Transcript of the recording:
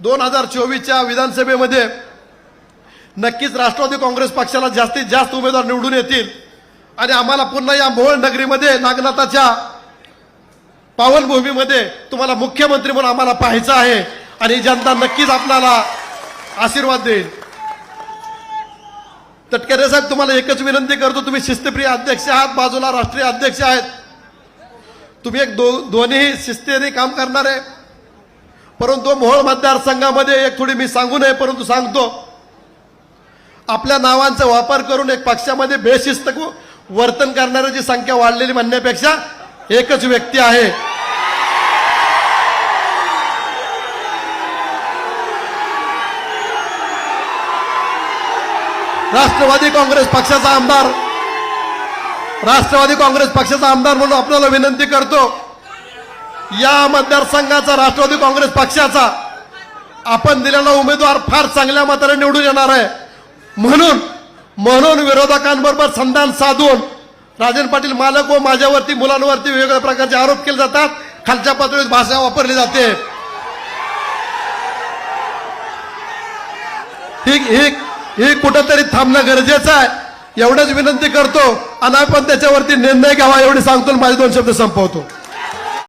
दोन हजार चोवीसच्या विधानसभेमध्ये नक्कीच राष्ट्रवादी काँग्रेस पक्षाला जास्तीत जास्त उमेदवार निवडून येतील. आणि आम्हाला पुन्हा या मोहोळ नगरीमध्ये नागनाथाच्या पावनभूमीमध्ये तुम्हाला मुख्यमंत्री म्हणून आम्हाला पाहायचं आहे. आणि जनता नक्कीच आपल्याला आशीर्वाद देईल. तटकरे साहेब तुम्हाला एकच विनंती करतो. तुम्ही शिस्तप्रिय अध्यक्ष आहात बाजूला राष्ट्रीय अध्यक्ष आहेत. तुम्ही एक दो दोन्ही शिस्तीने काम करणार. आहे परंतु मोहोळ मतदारसंघामध्ये एक थोडी मी सांगू नये परंतु सांगतो. आपल्या नावांचा वापर करून एक पक्षामध्ये बेशिस्त वर्तन करणाऱ्याची संख्या वाढलेली म्हणण्यापेक्षा एकच व्यक्ती आहे. राष्ट्रवादी काँग्रेस पक्षाचा आमदार. राष्ट्रवादी काँग्रेस पक्षाचा आमदार म्हणून आपल्याला विनंती करतो. या मतदारसंघाचा राष्ट्रवादी काँग्रेस पक्षाचा आपण दिलेला उमेदवार फार चांगल्या मताने निवडून येणार आहे. म्हणून म्हणून विरोधकांबरोबर संधान साधून राजन पाटील मालक व माझ्यावरती मुलांवरती वेगवेगळ्या प्रकारचे आरोप केले जातात. खालच्या पातळीत भाषा वापरली जाते. ही ही ही कुठंतरी थांबणं गरजेचं आहे. एवढंच विनंती करतो. आणि आपण त्याच्यावरती निर्णय घ्यावा एवढी सांगतो माझे दोन शब्द संपवतो.